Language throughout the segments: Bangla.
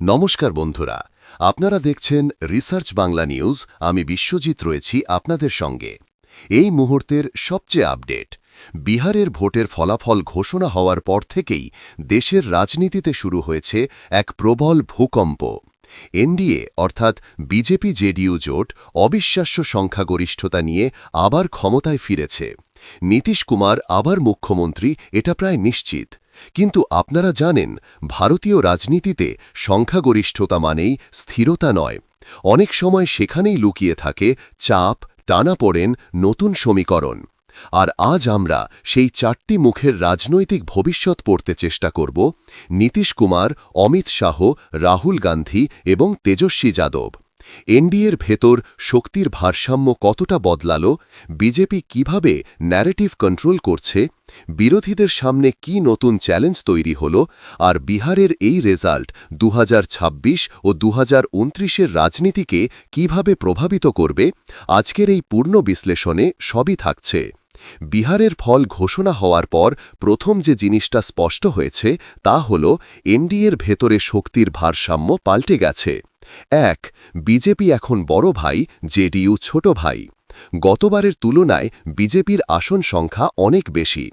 নমস্কার বন্ধুরা, আপনারা দেখছেন রিসার্চ বাংলা নিউজ, আমি বিশ্বজিৎ রয়েছি আপনাদের সঙ্গে। এই মুহূর্তের সবচেয়ে আপডেট, বিহারের ভোটের ফলাফল ঘোষণা হওয়ার পর থেকেই দেশের রাজনীতিতে শুরু হয়েছে এক প্রবল ভূকম্প। এনডিএ, অর্থাৎ বিজেপি জেডিইউ জোট, অবিশ্বাস্য সংখ্যাগরিষ্ঠতা নিয়ে আবার ক্ষমতায় ফিরেছে। নীতিশ কুমার আবার মুখ্যমন্ত্রী, এটা প্রায় নিশ্চিত। কিন্তু আপনারা জানেন, ভারতীয় রাজনীতিতে সংখ্যাগরিষ্ঠতা মানেই স্থিরতা নয়। অনেক সময় সেখানেই লুকিয়ে থাকে চাপ, টানাপোড়েন, নতুন সমীকরণ। আর আজ আমরা সেই চারটি মুখের রাজনৈতিক ভবিষ্যৎ পড়তে চেষ্টা করব, নীতিশ কুমার, অমিত শাহ, রাহুল গান্ধী এবং তেজস্বী যাদব। এনডিএর ভেতর শক্তির ভারসাম্য কতটা বদলাল, বিজেপি কীভাবে ন্যারেটিভ কন্ট্রোল করছে, বিরোধীদের সামনে কি নতুন চ্যালেঞ্জ তৈরি হল, আর বিহারের এই রেজাল্ট দুহাজার ছাব্বিশ ও দু এর রাজনীতিকে কীভাবে প্রভাবিত করবে, আজকের এই পূর্ণ বিশ্লেষণে সবই থাকছে। বিহারের ফল ঘোষণা হওয়ার পর প্রথম যে জিনিসটা স্পষ্ট হয়েছে তা হল এনডিএর ভেতরে শক্তির ভারসাম্য পাল্টে গেছে। এক, বিজেপি এখন বড় ভাই, জেডিইউ ছোট ভাই। গতবারের তুলনায় বিজেপির আসন সংখ্যা অনেক বেশি।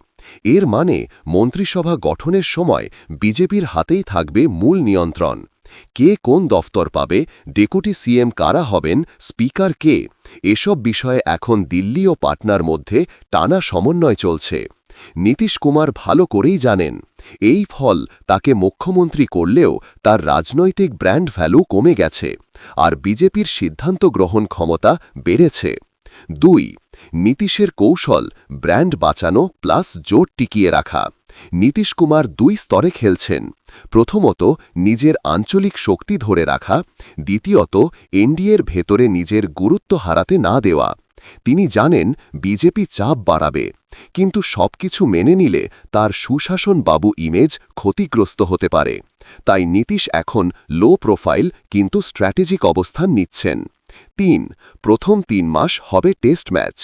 এর মানে মন্ত্রিসভা গঠনের সময় বিজেপির হাতেই থাকবে মূল নিয়ন্ত্রণ। কে কোন দফতর পাবে, ডেপুটি সিএম কারা হবেন, স্পিকার কে, এসব বিষয়ে এখন দিল্লি ও পাটনার মধ্যে টানা সমন্বয় চলছে। নীতিশ কুমার ভালো করেই জানেন। এই ফল তাকে মুখ্যমন্ত্রী করলেও তার রাজনৈতিক ব্র্যান্ড ভ্যালু কমে গেছে আর বিজেপির সিদ্ধান্ত গ্রহণ ক্ষমতা বেড়েছে। দুই, নীতিশের কৌশল ব্র্যান্ড বাঁচানো প্লাস জোট টিকিয়ে রাখা। নীতিশ কুমার দুই স্তরে খেলছেন। প্রথমত, নিজের আঞ্চলিক শক্তি ধরে রাখা। দ্বিতীয়ত, এনডিএর ভেতরে নিজের গুরুত্ব হারাতে না দেওয়া। তিনি জানেন বিজেপি চাপ বাড়াবে, কিন্তু সবকিছু মেনে নিলে তার সুশাসন বাবু ইমেজ ক্ষতিগ্রস্ত হতে পারে। তাই নীতিশ এখন লো প্রোফাইল কিন্তু স্ট্র্যাটেজিক অবস্থান নিচ্ছেন। তিন, প্রথম তিন মাস হবে টেস্ট ম্যাচ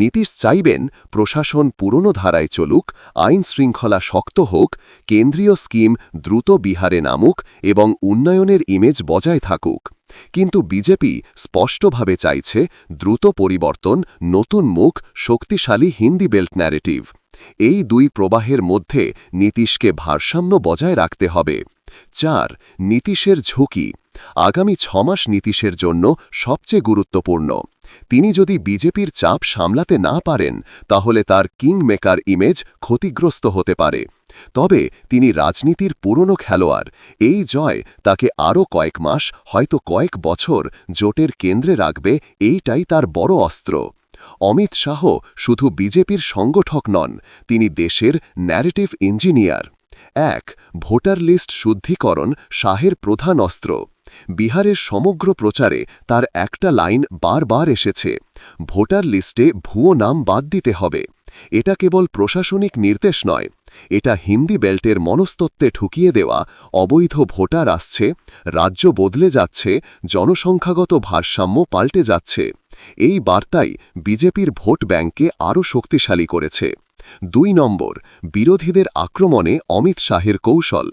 নীতিশ চাইবেন প্রশাসন পুরনো ধারায় চলুক, আইন শৃঙ্খলা শক্ত হোক, কেন্দ্রীয় স্কিম দ্রুত বিহারে নামুক এবং উন্নয়নের ইমেজ বজায় থাকুক। কিন্তু বিজেপি স্পষ্টভাবে চাইছে দ্রুত পরিবর্তন, নতুন মুখ, শক্তিশালী হিন্দি বেল্ট ন্যারেটিভ। এই দুই প্রবাহের মধ্যে নীতিশকে ভারসাম্য বজায় রাখতে হবে। চার, নীতিশের ঝুঁকি। আগামী ছমাস নীতিশের জন্য সবচেয়ে গুরুত্বপূর্ণ। তিনি যদি বিজেপির চাপ সামলাতে না পারেন, তাহলে তার কিং মেকার ইমেজ ক্ষতিগ্রস্ত হতে পারে। তবে তিনি রাজনীতির পুরনো খেলোয়াড়। এই জয় তাকে আরও কয়েক মাস, হয়তো কয়েক বছর, জোটের কেন্দ্রে রাখবে, এইটাই তার বড় অস্ত্র। অমিত শাহ শুধু বিজেপির সংগঠক নন, তিনি দেশের ন্যারেটিভ ইঞ্জিনিয়ার এক, ভোটার লিস্ট শুদ্ধিকরণ, শাহের প্রধান অস্ত্র। বিহারের সমগ্র প্রচারে তার একটা লাইন বারবার এসেছে, ভোটার লিস্টে ভুয়ো নাম বাদ দিতে হবে। এটা কেবল প্রশাসনিক নির্দেশ নয়, এটা হিন্দি বেল্টের মনস্তত্ত্বে ঠুকিয়ে দেওয়া অবৈধ ভোটার আসছে, রাজ্য বদলে যাচ্ছে, জনসংখ্যাগত ভারসাম্য পাল্টে যাচ্ছে। এই বার্তাই বিজেপির ভোট ব্যাংককে আরও শক্তিশালী করেছে। দুই নম্বর, বিরোধীদের আক্রমণে অমিত শাহের কৌশল।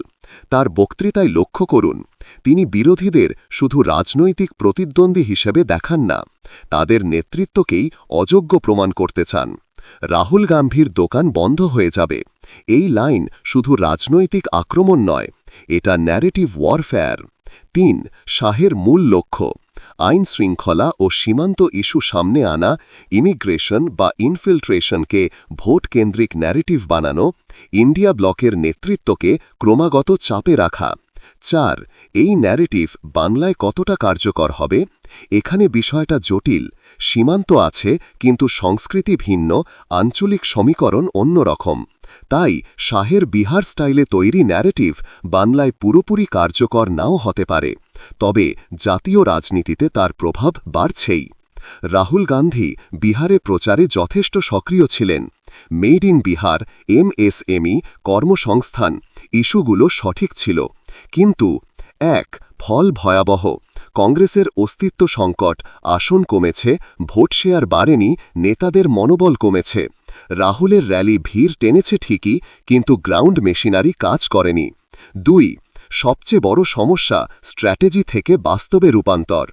তার বক্তৃতায় লক্ষ্য করুন, তিনি বিরোধীদের শুধু রাজনৈতিক প্রতিদ্বন্দ্বী হিসেবে দেখান না, তাদের নেতৃত্বকেই অযোগ্য প্রমাণ করতে চান। রাহুল গাম্ভীর দোকান বন্ধ হয়ে যাবে। এই লাইন শুধু রাজনৈতিক আক্রমণ নয়, এটা ন্যারেটিভ ওয়ারফেয়ার তিন, শাহের মূল লক্ষ্য। আইন শৃঙ্খলা ও সীমান্ত ইস্যু সামনে আনা, ইমিগ্রেশন বা ইনফিল্ট্রেশনকে ভোট কেন্দ্রিক ন্যারেটিভ বানানো, ইন্ডিয়া ব্লকের নেতৃত্বকে ক্রমাগত চাপে রাখা। চার, এই ন্যারেটিভ বাংলায় কতটা কার্যকর হবে? এখানে বিষয়টা জটিল, সীমান্ত আছে, কিন্তু সংস্কৃতি ভিন্ন, আঞ্চলিক সমীকরণ অন্যরকম। তাই শাহের বিহার স্টাইলে তৈরি ন্যারেটিভ বাংলায় পুরোপুরি কার্যকর নাও হতে পারে। তবে জাতীয় রাজনীতিতে তার প্রভাব বাড়ছেই। রাহুল গান্ধী বিহারে প্রচারে যথেষ্ট সক্রিয় ছিলেন। মেড ইন বিহার, এমএসএমই, কর্মসংস্থান ইস্যুগুলো সঠিক ছিল। কিন্তু এক, ফল ভয়াবহ। কংগ্রেসের অস্তিত্ব সংকট আসন কমেছে, ভোট শেয়ার বাড়েনি, নেতাদের মনোবল কমেছে। রাহুলের র্যালি ভিড় টেনেছে ঠিকই, কিন্তু গ্রাউন্ড মেশিনারি কাজ করেনি। দুই, সবচেয়ে বড় সমস্যা স্ট্র্যাটেজি থেকে বাস্তবে রূপান্তর।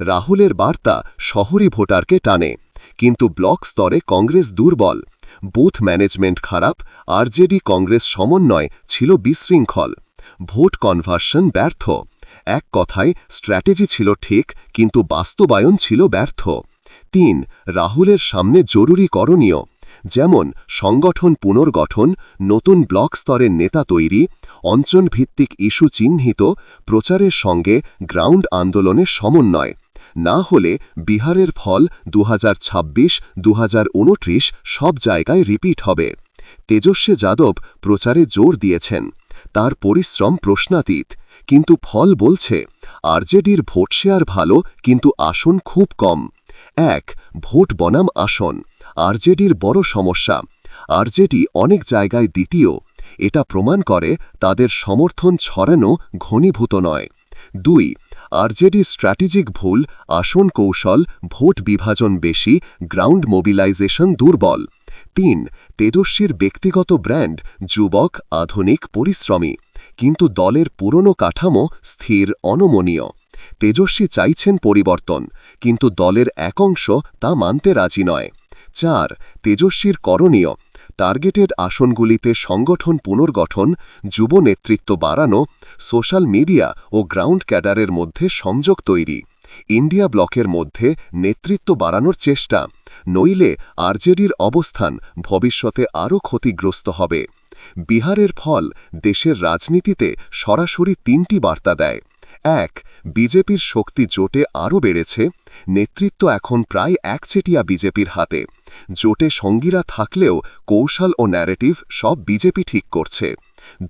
রাহুলের বার্তা শহরি ভোটারকে টানে, কিন্তু ব্লক স্তরে কংগ্রেস দুর্বল। বুথ ম্যানেজমেন্ট খারাপ, আরজেডি কংগ্রেস সমন্বয় ছিল বিশৃঙ্খল। ভোট কনভার্সন ব্যর্থ। এক কথায়, স্ট্র্যাটেজি ছিল ঠিক, কিন্তু বাস্তবায়ন ছিল ব্যর্থ। তিন, রাহুলের সামনে জরুরি করণীয়। যেমন সংগঠন পুনর্গঠন, নতুন ব্লক স্তরের নেতা তৈরি, অঞ্চলভিত্তিক ইস্যু চিহ্নিত, প্রচারের সঙ্গে গ্রাউন্ড আন্দোলনের সমন্বয়। না হলে বিহারের ফল দু হাজার ছাব্বিশ সব জায়গায় রিপিট হবে। তেজস্বী যাদব প্রচারে জোর দিয়েছেন। তার পরিশ্রম প্রশ্নাতীত। কিন্তু ফল বলছে, আরজেডির ভোট শেয়ার ভালো, কিন্তু আসন খুব কম। এক, ভোট বনাম আসন। আরজেডির বড় সমস্যা। আরজেডি অনেক জায়গায় দ্বিতীয়। এটা প্রমাণ করে তাদের সমর্থন ছড়ানো ঘনীভূত নয়। দুই আরজেডি স্ট্র্যাটেজিক ভুল, আসন কৌশল, ভোট বিভাজন বেশি, গ্রাউন্ড মোবিলাইজেশন দুর্বল। তিন, তেজস্বীর ব্যক্তিগত ব্র্যান্ড, যুবক, আধুনিক, পরিশ্রমী। কিন্তু দলের পুরনো কাঠামো স্থির, অনমনীয়। তেজস্বী চাইছেন পরিবর্তন, কিন্তু দলের এক অংশ তা মানতে রাজি নয়। চার, তেজস্বীর করণীয়। টার্গেটেড আসনগুলিতে সংগঠন পুনর্গঠন, যুব নেতৃত্ব বাড়ানো, সোশ্যাল মিডিয়া ও গ্রাউন্ড ক্যাডারের মধ্যে সংযোগ তৈরি। ইন্ডিয়া ব্লকের মধ্যে নেতৃত্ব বাড়ানোর চেষ্টা। নইলে আরজেডির অবস্থান ভবিষ্যতে আরও ক্ষতিগ্রস্ত হবে। বিহারের ফল দেশের রাজনীতিতে সরাসরি তিনটি বার্তা দেয়। এক, বিজেপির শক্তি জোটে আরও বেড়েছে, নেতৃত্ব এখন প্রায় একচেটিয়া বিজেপির হাতে। জোটে সঙ্গীরা থাকলেও কৌশল ও ন্যারেটিভ সব বিজেপি ঠিক করছে।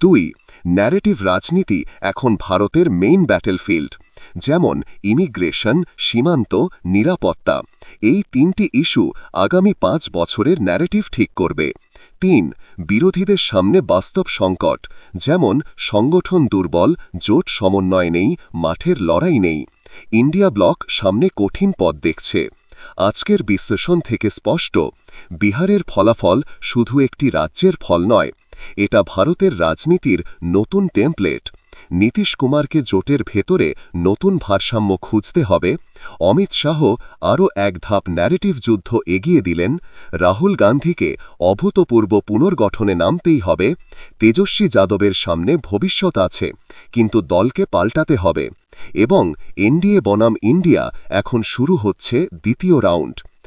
দুই, ন্যারেটিভ রাজনীতি এখন ভারতের মেইন ব্যাটেলফিল্ড, যেমন ইমিগ্রেশন, সীমান্ত, নিরাপত্তা। এই তিনটি ইস্যু আগামী পাঁচ বছরের ন্যারেটিভ ঠিক করবে। তিন, বিরোধীদের সামনে বাস্তব সংকট, যেমন সংগঠন দুর্বল, জোট সমন্বয় নেই, মাঠের লড়াই নেই। ইন্ডিয়া ব্লক সামনে কঠিন পথ দেখছে। আজকের বিশ্লেষণ থেকে স্পষ্ট, বিহারের ফলাফল শুধু একটি রাজ্যের ফল নয়, এটা ভারতের রাজনীতির নতুন টেমপ্লেট নীতিশ কুমারকে জোটের ভেতরে নতুন ভারসাম্য খুঁজতে হবে। অমিত শাহ আরও এক ধাপ ন্যারেটিভ যুদ্ধ এগিয়ে দিলেন। রাহুল গান্ধীকে অভূতপূর্ব পুনর্গঠনে নামতেই হবে। তেজস্বী যাদবের সামনে ভবিষ্যৎ আছে, কিন্তু দলকে পাল্টাতে হবে। এবং এনডিএ বনাম ইন্ডিয়া এখন শুরু হচ্ছে দ্বিতীয় রাউন্ড।